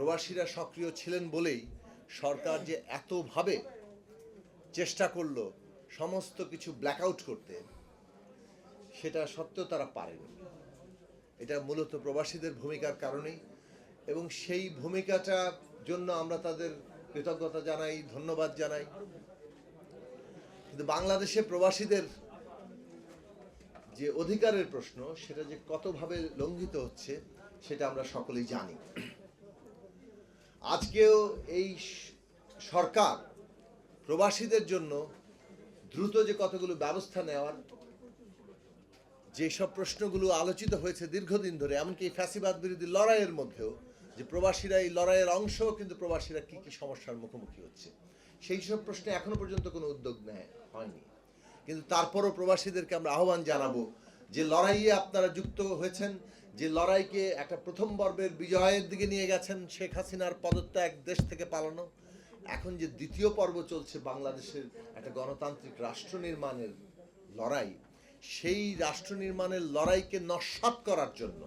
প্রবাসীরা সক্রিয় ছিলেন বলেই সরকার যে এতভাবে চেষ্টা করল সমস্ত কিছু ব্ল্যাকআউট করতে, সেটা সত্ত্বেও তারা পারেনি। এটা মূলত প্রবাসীদের ভূমিকার কারণেই এবং সেই ভূমিকাটা জন্য আমরা তাদের কৃতজ্ঞতা জানাই, ধন্যবাদ জানাই। কিন্তু বাংলাদেশে প্রবাসীদের যে অধিকারের প্রশ্ন, সেটা যে কতভাবে লঙ্ঘিত হচ্ছে, সেটা আমরা সকলেই জানি। আজকেও এই সরকার প্রবাসীদের জন্য দ্রুত যে কতগুলো ব্যবস্থা নেওয়ার, যেসব প্রশ্নগুলো আলোচিত হয়েছে দীর্ঘদিন ধরে, এমনকি ফ্যাসিবাদ বিরোধী লড়াইয়ের মধ্যেও, যে প্রবাসীরা এই লড়াইয়ের অংশ কিন্তু প্রবাসীরা কি কি সমস্যার মুখোমুখি হচ্ছে, সেই সব প্রশ্নে এখনও পর্যন্ত কোনো উদ্যোগ নেয়, হয়নি। কিন্তু তারপরও প্রবাসীদেরকে আমরা আহ্বান জানাব যে লড়াইয়ে আপনারা যুক্ত হয়েছেন যে লড়াইকে একটা প্রথম পর্বের বিজয়ের দিকে নিয়ে গেছেন শেখ হাসিনার পদত্যাগ দেশ থেকে পালানো। এখন যে দ্বিতীয় পর্ব চলছে বাংলাদেশের একটা গণতান্ত্রিক রাষ্ট্র নির্মাণের লড়াই, সেই রাষ্ট্র নির্মাণের লড়াইকে নস্বাত করার জন্য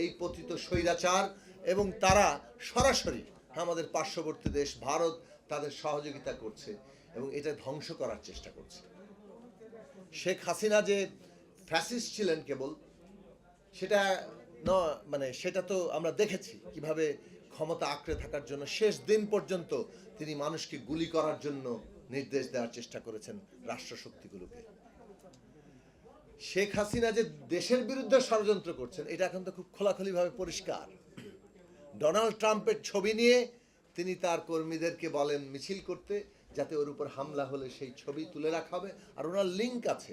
এই পতিত স্বৈরাচার এবং তারা সরাসরি আমাদের পার্শ্ববর্তী দেশ ভারত তাদের সহযোগিতা করছে এবং এটা ধ্বংস করার চেষ্টা করছে। শেখ হাসিনা যে ফ্যাসিস্ট ছিলেন কেবল সেটা ন মানে সেটা তো আমরা দেখেছি কীভাবে ক্ষমতা আঁকড়ে থাকার জন্য শেষ দিন পর্যন্ত তিনি মানুষকে গুলি করার জন্য নির্দেশ দেওয়ার চেষ্টা করেছেন রাষ্ট্রশক্তিগুলোকে। শেখ হাসিনা যে দেশের বিরুদ্ধে ষড়যন্ত্র করছেন, এটা এখন তো খুব খোলাখুলিভাবে পরিষ্কার। ডোনাল্ড ট্রাম্পের ছবি নিয়ে তিনি তার কর্মীদেরকে বলেন মিছিল করতে, যাতে ওর উপর হামলা হলে সেই ছবি তুলে রাখা হবে। আর ওনার লিঙ্ক আছে,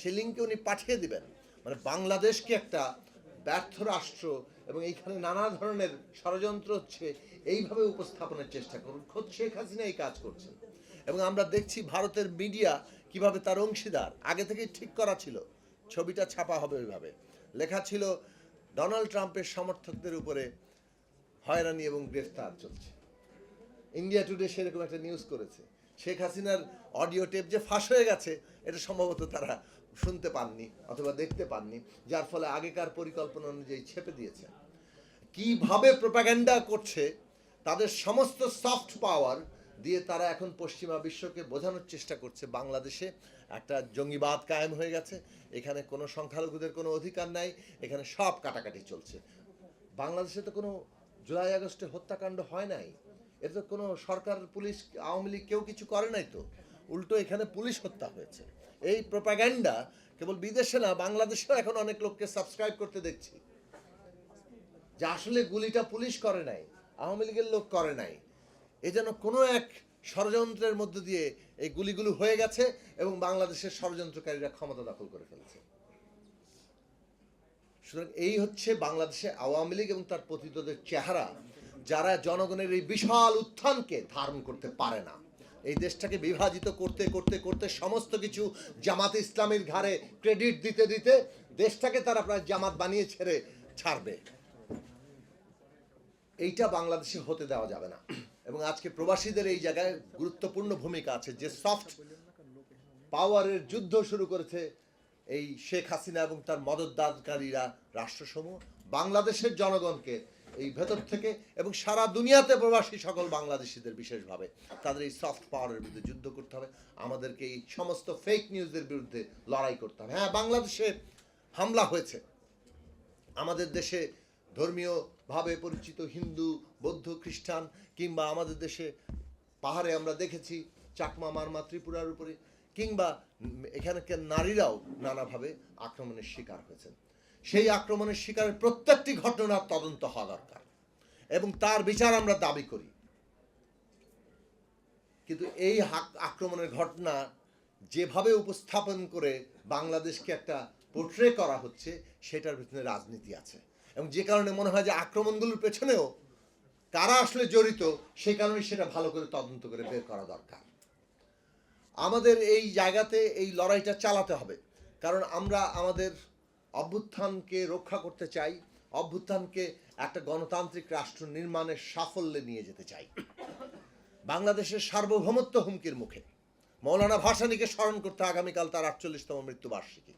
সেই লিঙ্কে উনি পাঠিয়ে দিবেন। মানে বাংলাদেশকে একটা ব্যর্থ রাষ্ট্র এবং এইখানে নানা ধরনের ষড়যন্ত্র হচ্ছে, এইভাবে উপস্থাপনের চেষ্টা করুন। খোদ শেখ হাসিনা এই কাজ করছেন। এবং আমরা দেখছি ভারতের মিডিয়া কীভাবে তার অংশীদার, আগে থেকেই ঠিক করা ছিল, ছবিটা ছাপা হবে ওইভাবে। লেখা ছিল, ডোনাল্ড ট্রাম্পের সমর্থকদের উপরে হয়রানি এবং গ্রেফতার চলছে। ইন্ডিয়া টুডে সেরকম একটা নিউজ করেছে। শেখ হাসিনার অডিও টেপ যে ফাঁস হয়ে গেছে, এটা সম্ভবত তারা শুনতে পাননি অথবা দেখতে পাননি, যার ফলে আগেকার পরিকল্পনা অনুযায়ী ছেপে দিয়েছে। কীভাবে প্রোপাগ্যান্ডা করছে, তাদের সমস্ত সফট পাওয়ার দিয়ে তারা এখন পশ্চিমা বিশ্বকে বোঝানোর চেষ্টা করছে। বাংলাদেশে একটা জঙ্গিবাদ কায়েম হয়ে গেছে, এখানে কোনো সংখ্যালঘুদের কোনো অধিকার নাই, এখানে সব কাটাকাটি চলছে। বাংলাদেশে তো কোনো জুলাই আগস্টে হত্যাকাণ্ড হয় নাই এটা তো কোনো সরকার, পুলিশ, আওয়ামী লীগ কেউ কিছু করে নাই তো? উল্টো এখানে পুলিশ হত্যা হয়েছে। এই প্রোপাগ্যান্ডা কেবল বিদেশে না, বাংলাদেশেও এখন অনেক লোককে সাবস্ক্রাইব করতে দেখছি। যে আসলে গুলিটা পুলিশ করে নাই, আওয়ামী লীগের লোক করে নাই। এ যেন কোনো এক ষড়যন্ত্রের মধ্য দিয়ে এই গুলিগুলো হয়ে গেছে এবং বাংলাদেশের ষড়যন্ত্রকারীরা ক্ষমতা দখল করে ফেলছে। সুতরাং এই হচ্ছে বাংলাদেশে আওয়ামী লীগ এবং তার পতিতদের চেহারা, যারা জনগণের এই বিশাল উত্থানকে ধারণ করতে পারে না। এই দেশটাকে বিভাজিত করতে করতে করতে সমস্ত কিছু জামাত ইসলামের ঘাড়ে ক্রেডিট দিতে দিতে দেশটাকে তারা প্রায় জামাত বানিয়ে ছেড়ে ছাড়বে। এইটা বাংলাদেশে হতে দেওয়া যাবে না। এবং আজকে প্রবাসীদের এই জায়গায় গুরুত্বপূর্ণ ভূমিকা আছে যে সফট পাওয়ারের যুদ্ধ শুরু করেছে এই শেখ হাসিনা এবং তার মদতদানকারীরা রাষ্ট্রসমূহ। বাংলাদেশের জনগণকে এই ভেতর থেকে এবং সারা দুনিয়াতে প্রবাসী সকল বাংলাদেশিদের বিশেষভাবে তাদের এই সফট পাওয়ারের বিরুদ্ধে যুদ্ধ করতে হবে। আমাদেরকে এই সমস্ত ফেক নিউজের বিরুদ্ধে লড়াই করতে হবে। হ্যাঁ বাংলাদেশে হামলা হয়েছে। আমাদের দেশে ধর্মীয়ভাবে পরিচিত হিন্দু, বৌদ্ধ, খ্রিস্টান কিংবা আমাদের দেশে পাহাড়ে আমরা দেখেছি চাকমা, মারমা, ত্রিপুরার উপরে কিংবা এখানকার নারীরাও নানাভাবে আক্রমণের শিকার হয়েছেন। সেই আক্রমণের শিকারের প্রত্যেকটি ঘটনার তদন্ত হওয়া দরকার। এবং তার বিচার আমরা দাবি করি। কিন্তু এই আক্রমণের ঘটনা যেভাবে উপস্থাপন করে বাংলাদেশকে একটা পোট্রে করা হচ্ছে, সেটার ভিতরে রাজনীতি আছে। এবং যে কারণে মনে হয় যে আক্রমণগুলোর পেছনেও কারা আসলে জড়িত সেই কারণে সেটা ভালো করে তদন্ত করে বের করা দরকার। আমাদের এই জায়গাতে এই লড়াইটা চালাতে হবে। কারণ আমরা আমাদের অভ্যুত্থানকে রক্ষা করতে চাই, অভ্যুত্থানকে একটা গণতান্ত্রিক রাষ্ট্র নির্মাণের সাফল্যে নিয়ে যেতে চাই। বাংলাদেশের সার্বভৌমত্ব হুমকির মুখে মৌলানা ভাসানীকে স্মরণ করতে আগামীকাল তার আটচল্লিশতম মৃত্যুবার্ষিকী।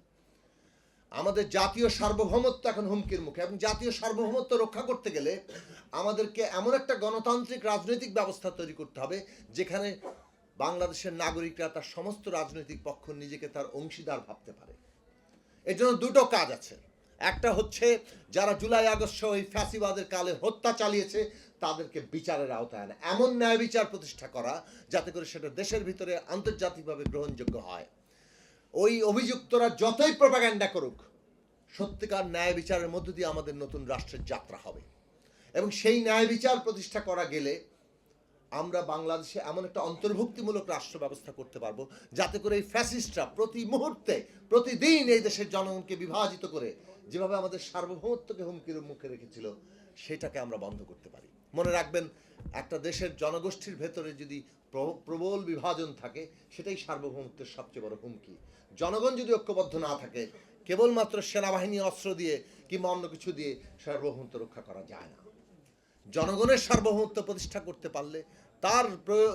আমাদের জাতীয় সার্বভৌমত্ব এখন হুমকির মুখে এবং জাতীয় সার্বভৌমত্ব রক্ষা করতে গেলে আমাদেরকে এমন একটা গণতান্ত্রিক রাজনৈতিক ব্যবস্থা তৈরি করতে হবে, যেখানে বাংলাদেশের নাগরিকরা তার সমস্ত রাজনৈতিক পক্ষ নিজেকে তার অংশীদার ভাবতে পারে। এর জন্য দুটো কাজ আছে। একটা হচ্ছে যারা জুলাই আগস্ট এই ফ্যাসিবাদের কালে হত্যা চালিয়েছে, তাদেরকে বিচারের আওতায় আনা। এমন ন্যায় বিচার প্রতিষ্ঠা করা যাতে করে সেটা দেশের ভিতরে আন্তর্জাতিকভাবে গ্রহণযোগ্য হয়। ওই অভিযুক্তরা যতই প্রপাগ্যান্ডা করুক, সত্যিকার ন্যায় বিচারের মধ্য দিয়ে আমাদের নতুন রাষ্ট্রের যাত্রা হবে। এবং সেই ন্যায় বিচার প্রতিষ্ঠা করা গেলে আমরা বাংলাদেশে এমন একটা অন্তর্ভুক্তিমূলক রাষ্ট্র ব্যবস্থা করতে পারব, যাতে করে এই ফ্যাসিস্টরা প্রতি মুহূর্তে, প্রতিদিন এই দেশের জনগণকে বিভাজিত করে যেভাবে আমাদের সার্বভৌমত্বকে হুমকির মুখে রেখেছিল, সেটাকে আমরা বন্ধ করতে পারি। মনে রাখবেন, একটা দেশের জনগোষ্ঠীর ভেতরে যদি প্র- প্রবল বিভাজন থাকে, সেটাই সার্বভৌমত্বের সবচেয়ে বড় হুমকি। জনগণ যদি ঐক্যবদ্ধ না থাকে, কেবলমাত্র সেনাবাহিনী অস্ত্র দিয়ে কিংবা অন্য কিছু দিয়ে সার্বভৌমত্ব রক্ষা করা যায় না। জনগণের সার্বভৌমত্ব প্রতিষ্ঠা করতে পারলে তার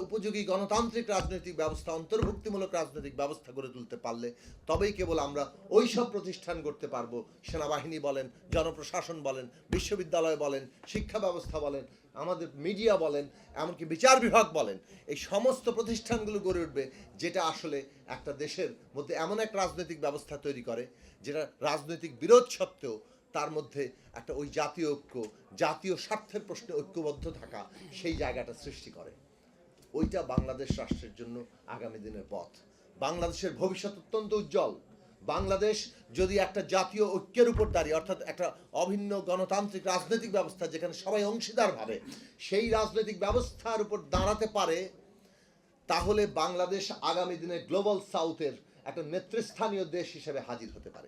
উপযোগী গণতান্ত্রিক রাজনৈতিক ব্যবস্থা, অন্তর্ভুক্তিমূলক রাজনৈতিক ব্যবস্থা গড়ে তুলতে পারলে তবেই কেবল আমরা ওই সব প্রতিষ্ঠান করতে পারব। সেনাবাহিনী বলেন, জনপ্রশাসন বলেন, বিশ্ববিদ্যালয় বলেন, শিক্ষা ব্যবস্থা বলেন, আমাদের মিডিয়া বলেন, এমনকি বিচার বিভাগ বলেন। এই সমস্ত প্রতিষ্ঠানগুলো গড়ে উঠবে যেটা আসলে একটা দেশের মধ্যে এমন এক রাজনৈতিক ব্যবস্থা তৈরি করে, যেটা রাজনৈতিক বিরোধ সত্ত্বেও তার মধ্যে একটা ওই জাতীয় ঐক্য, জাতীয় স্বার্থের প্রশ্নে ঐক্যবদ্ধ থাকা সেই জায়গাটা সৃষ্টি করে। ওইটা বাংলাদেশ রাষ্ট্রের জন্য আগামী দিনের পথ। বাংলাদেশের ভবিষ্যৎ অত্যন্ত উজ্জ্বল। বাংলাদেশ যদি একটা জাতীয় ঐক্যের উপর দাঁড়িয়ে, অর্থাৎ একটা অভিন্ন গণতান্ত্রিক রাজনৈতিক ব্যবস্থা যেখানে সবাই অংশীদার ভাবে, সেই রাজনৈতিক ব্যবস্থার উপর দাঁড়াতে পারে, তাহলে বাংলাদেশ আগামী দিনে গ্লোবাল সাউথের একটা নেতৃস্থানীয় দেশ হিসেবে হাজির হতে পারে।